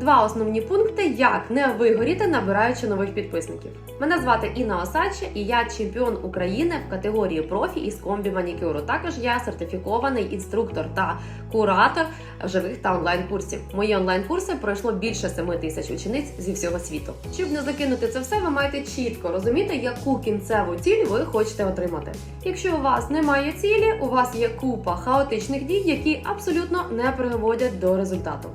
Два основні пункти, як не вигоріти, набираючи нових підписників. Мене звати Інна Осадча, і я чемпіон України в категорії профі із комбі манікюру. Також я сертифікований інструктор та куратор живих та онлайн курсів. Мої онлайн курси пройшло більше 7 тисяч учениць зі всього світу. Щоб не закинути це все, ви маєте чітко розуміти, яку кінцеву ціль ви хочете отримати. Якщо у вас немає цілі, у вас є купа хаотичних дій, які абсолютно не приводять до результату.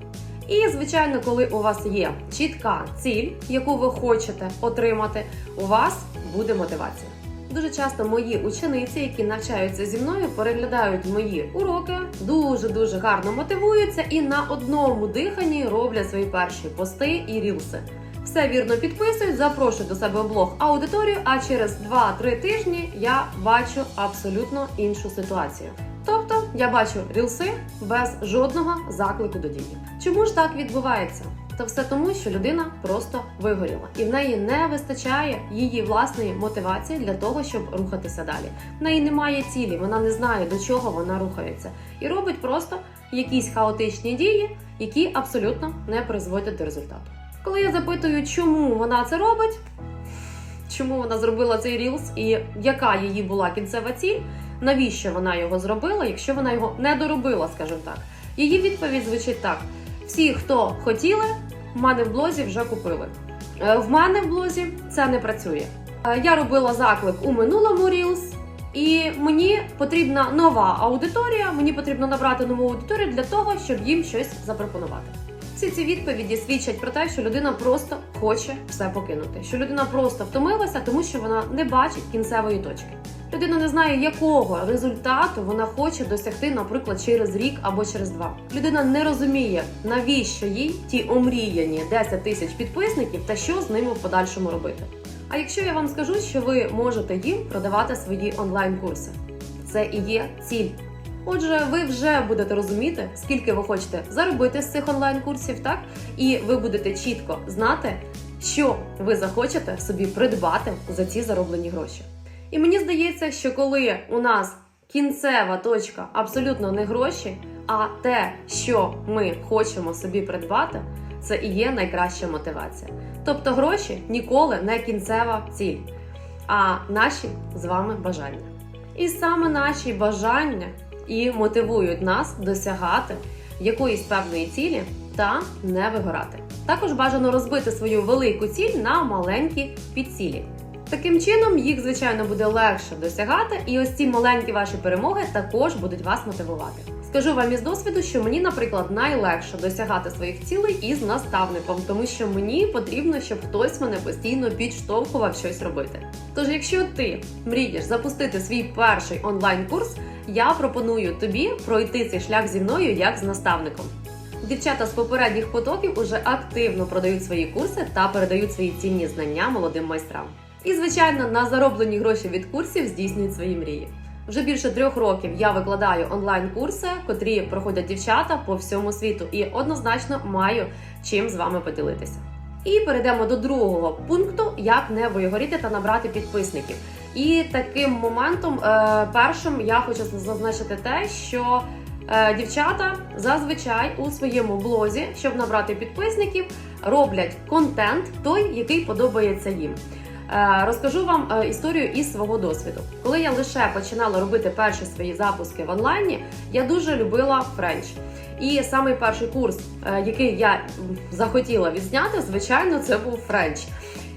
І, звичайно, коли у вас є чітка ціль, яку ви хочете отримати, у вас буде мотивація. Дуже часто мої учениці, які навчаються зі мною, переглядають мої уроки, дуже дуже гарно мотивуються і на одному диханні роблять свої перші пости і рілси. Все вірно підписують, запрошують до себе в блог аудиторію. А через 2-3 тижні я бачу абсолютно іншу ситуацію. Я бачу рілси без жодного заклику до дії. Чому ж так відбувається? Та все тому, що людина просто вигоріла, і в неї не вистачає її власної мотивації для того, щоб рухатися далі. В неї немає цілі, вона не знає до чого вона рухається, і робить просто якісь хаотичні дії, які абсолютно не призводять до результату. Коли я запитую, чому вона це робить, чому вона зробила цей рілс і яка її була кінцева ціль, навіщо вона його зробила, якщо вона його не доробила, скажімо так. Її відповідь звучить так: всі, хто хотіли, в мене в блозі вже купили. Е, В мене в блозі це не працює. Е, Я робила заклик у минулому Reels, і мені потрібна нова аудиторія. Мені потрібно набрати нову аудиторію для того, щоб їм щось запропонувати. Всі ці відповіді свідчать про те, що людина просто хоче все покинути, що людина просто втомилася, тому що вона не бачить кінцевої точки. Людина не знає, якого результату вона хоче досягти, наприклад, через рік або через два. Людина не розуміє, навіщо їй ті омріяні 10 тисяч підписників та що з ними в подальшому робити. А якщо я вам скажу, що ви можете їм продавати свої онлайн-курси, це і є ціль. Отже, ви вже будете розуміти, скільки ви хочете заробити з цих онлайн-курсів, так? І ви будете чітко знати, що ви захочете собі придбати за ці зароблені гроші. І мені здається, що коли у нас кінцева точка абсолютно не гроші, а те, що ми хочемо собі придбати, це і є найкраща мотивація. Тобто гроші ніколи не кінцева ціль, а наші з вами бажання. І саме наші бажання і мотивують нас досягати якоїсь певної цілі та не вигорати. Також бажано розбити свою велику ціль на маленькі підцілі. Таким чином, їх, звичайно, буде легше досягати, і ось ці маленькі ваші перемоги також будуть вас мотивувати. Скажу вам із досвіду, що мені, наприклад, найлегше досягати своїх цілей із наставником, тому що мені потрібно, щоб хтось мене постійно підштовхував щось робити. Тож, якщо ти мрієш запустити свій перший онлайн-курс, я пропоную тобі пройти цей шлях зі мною як з наставником. Дівчата з попередніх потоків уже активно продають свої курси та передають свої цінні знання молодим майстрам. І, звичайно, на зароблені гроші від курсів здійснюють свої мрії. Вже більше трьох років я викладаю онлайн-курси, котрі проходять дівчата по всьому світу, і однозначно маю чим з вами поділитися. І перейдемо до другого пункту: як не вигоріти та набрати підписників. І таким моментом, е, першим я хочу зазначити те, що е, дівчата зазвичай у своєму блозі, щоб набрати підписників, роблять контент той, який подобається їм. Е, Розкажу вам е, історію із свого досвіду. Коли я лише починала робити перші свої запуски в онлайні, я дуже любила френч. І самий перший курс, е, який я захотіла відзняти, звичайно, це був френч.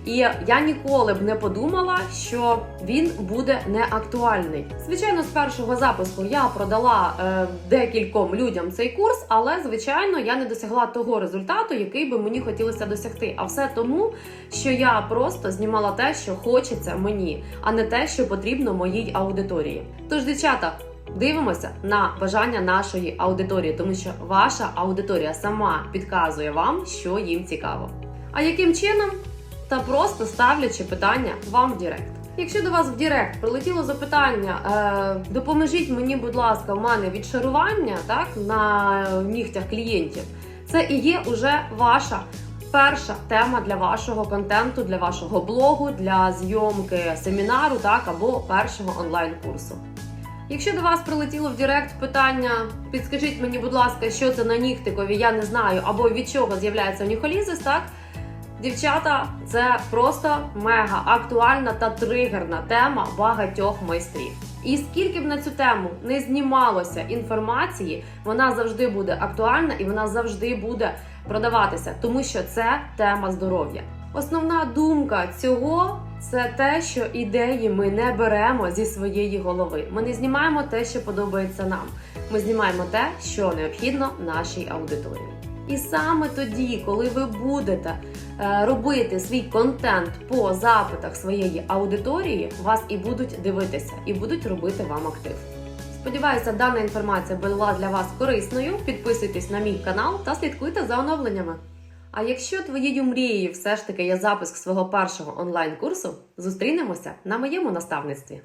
І я ніколи б не подумала, що він буде не актуальний. Звичайно, з першого запуску я продала е, декільком людям цей курс, але звичайно я не досягла того результату, який би мені хотілося досягти. А все тому, що я просто знімала те, що хочеться мені, а не те, що потрібно моїй аудиторії. Тож, дівчата, дивимося на бажання нашої аудиторії, тому що ваша аудиторія сама підказує вам, що їм цікаво. А яким чином? Та просто ставлячи питання вам в Директ. Якщо до вас в Директ прилетіло запитання, е, допоможіть мені, будь ласка, в мене відшарування так на нігтях клієнтів, це і є уже ваша перша тема для вашого контенту, для вашого блогу, для зйомки семінару, так або першого онлайн-курсу. Якщо до вас прилетіло в Директ питання, підскажіть мені, будь ласка, що це на нігтикові, я не знаю, або від чого з'являється нюхолізис, так? Дівчата, це просто мега актуальна та тригерна тема багатьох майстрів. І скільки б на цю тему не знімалося інформації, вона завжди буде актуальна і вона завжди буде продаватися, тому що це тема здоров'я. Основна думка цього це те, що ідеї ми не беремо зі своєї голови. Ми не знімаємо те, що подобається нам. Ми знімаємо те, що необхідно нашій аудиторії. І саме тоді, коли ви будете е, робити свій контент по запитах своєї аудиторії, вас і будуть дивитися, і будуть робити вам актив. Сподіваюся, дана інформація була для вас корисною. Підписуйтесь на мій канал та слідкуйте за оновленнями. А якщо твоєю мрією все ж таки є запуск свого першого онлайн-курсу, зустрінемося на моєму наставництві.